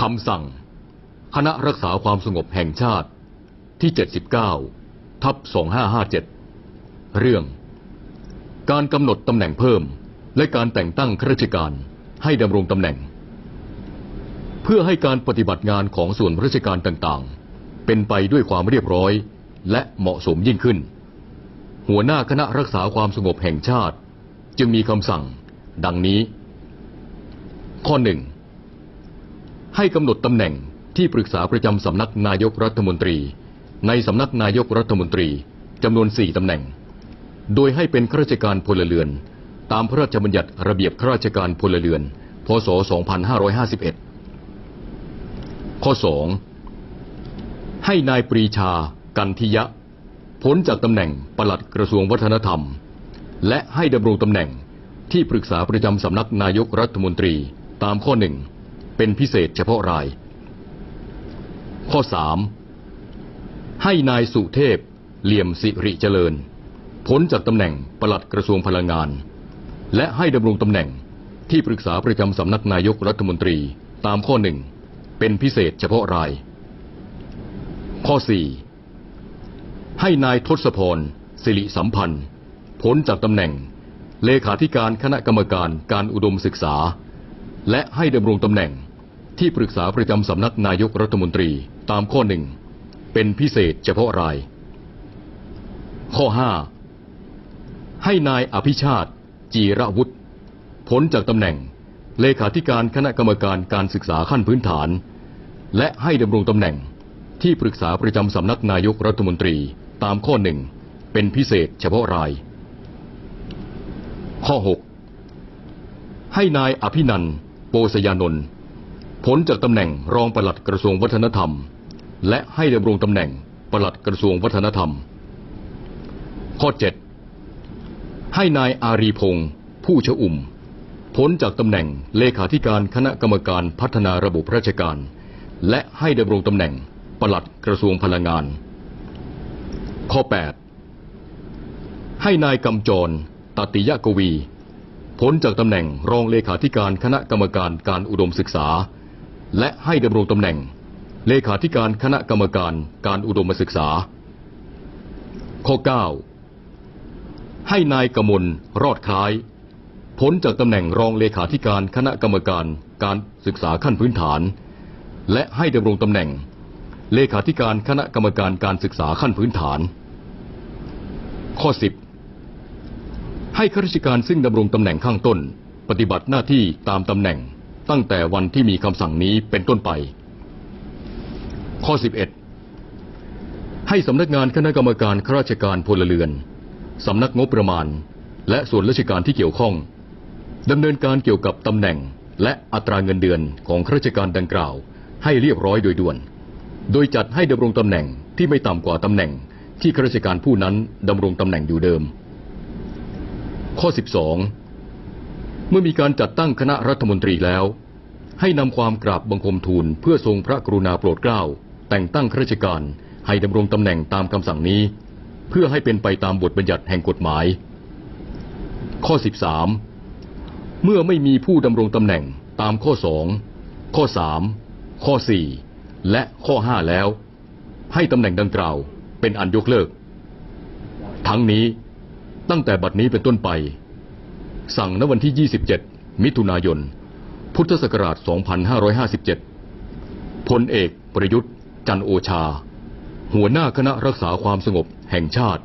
คำสั่ง คณะรักษาความสงบแห่งชาติที่ 79 ทับ 2557 เรื่อง การกำหนดตำแหน่งเพิ่ม และการแต่งตั้งข้าราชการให้ดำรงตำแหน่ง เพื่อให้การปฏิบัติงานของส่วนราชการต่างๆ เป็นไปด้วยความเรียบร้อย และเหมาะสมยิ่งขึ้น หัวหน้าคณะรักษาความสงบแห่งชาติ จึงมีคำสั่ง ดังนี้ ข้อหนึ่ง ให้กำหนดตำแหน่งที่ปรึกษาประจำสำนักนายกรัฐมนตรี ในสำนักนายกรัฐมนตรีจำนวนสี่ตำแหน่ง โดยให้เป็นข้าราชการพลเรือน ตามพระราชบัญญัติระเบียบข้าราชการพลเรือน พศ 2551 ข้อ 2 ให้นายปรีชา กันทิยะ พ้นจากตำแหน่งปลัดกระทรวงวัฒนธรรม และให้ดำรงตำแหน่งที่ปรึกษาประจำสำนักนายกรัฐมนตรีตามข้อหนึ่ง เป็นพิเศษเฉพาะราย ข้อ 3 ให้นายสุเทพเหลี่ยมสิริเจริญ พ้นจากตำแหน่งปลัดกระทรวงพลังงาน และให้ดำรงตำแหน่งที่ปรึกษาประจำสำนักนายกรัฐมนตรีตามข้อหนึ่งเป็นพิเศษเฉพาะราย ข้อ 4 ให้นายทศพรสิริสัมพันธ์ พ้นจากตำแหน่ง เลขาธิการคณะกรรมการการอุดมศึกษา และให้ดำรงตำแหน่ง ที่ปรึกษาประจำสำนักนายกรัฐมนตรีตามข้อหนึ่งเป็นพิเศษเฉพาะราย ข้อ 5 ให้นายอภิชาติ จีระวุฒิพ้นจากตำแหน่ง เลขาธิการคณะกรรมการการศึกษาขั้นพื้นฐาน และให้ดำรงตำแหน่งที่ปรึกษาประจำสำนักนายกรัฐมนตรีตามข้อหนึ่งเป็นพิเศษเฉพาะราย ข้อ 6 ให้นายอภินันโปสยานนท์ พ้นจากตำแหน่งรองปลัดกระทรวงวัฒนธรรม และให้ดำรงตำแหน่งปลัดกระทรวงวัฒนธรรม ข้อ 7 ให้นายอารีพงศ์ผู้ชอุ่ม พ้นจากตำแหน่งเลขาธิการคณะกรรมการพัฒนาระบบราชการ และให้ดำรงตำแหน่งปลัดกระทรวงพลังงาน ข้อ 8 ให้นายกำจรตติยะกวีพ้นจากตำแหน่งรองเลขาธิการคณะกรรมการการอุดมศึกษา และให้ดำรงตำแหน่ง เลขาธิการคณะกรรมการการอุดมศึกษา ข้อ 9 ให้นายกมลรอดคล้าย พ้นจากตำแหน่งรองเลขาธิการคณะกรรมการการศึกษาขั้นพื้นฐาน และให้ดำรงตำแหน่ง เลขาธิการคณะกรรมการการศึกษาขั้นพื้นฐาน ข้อ 10 ให้ข้าราชการซึ่งดำรงตำแหน่งข้างต้น ปฏิบัติหน้าที่ตามตำแหน่ง ตั้งแต่วันที่มีคำสั่งนี้เป็นต้นไป ข้อ 11 ให้สำนักงานคณะกรรมการข้าราชการพลเรือนสำนักงบประมาณ และส่วนราชการที่เกี่ยวข้องดำเนินการเกี่ยวกับตำแหน่งและอัตราเงินเดือนของข้าราชการดังกล่าว ให้เรียบร้อยโดยด่วน โดยจัดให้ดำรงตำแหน่งที่ไม่ต่ำกว่าตำแหน่งที่ข้าราชการผู้นั้นดำรงตำแหน่งอยู่เดิม ข้อ 12 เมื่อมีการจัดตั้งคณะรัฐมนตรีแล้ว ให้นำความกราบบังคมทูลเพื่อทรงพระกรุณาโปรดเกล้า แต่งตั้งข้าราชการให้ดำรงตำแหน่งตามคำสั่งนี้ เพื่อให้เป็นไปตามบทบัญญัติแห่งกฎหมาย ข้อ 13 เมื่อไม่มีผู้ดำรงตำแหน่งตามข้อ 2 ข้อ 3 ข้อ 4 และข้อ 5 แล้ว ให้ตำแหน่งดังกล่าวเป็นอันยกเลิก ทั้งนี้ตั้งแต่บัดนี้เป็นต้นไป สั่งณวันที่ 27 มิถุนายน พุทธศักราช 2557 พลเอกประยุทธ์ จันโอชา หัวหน้าคณะรักษาความสงบแห่งชาติ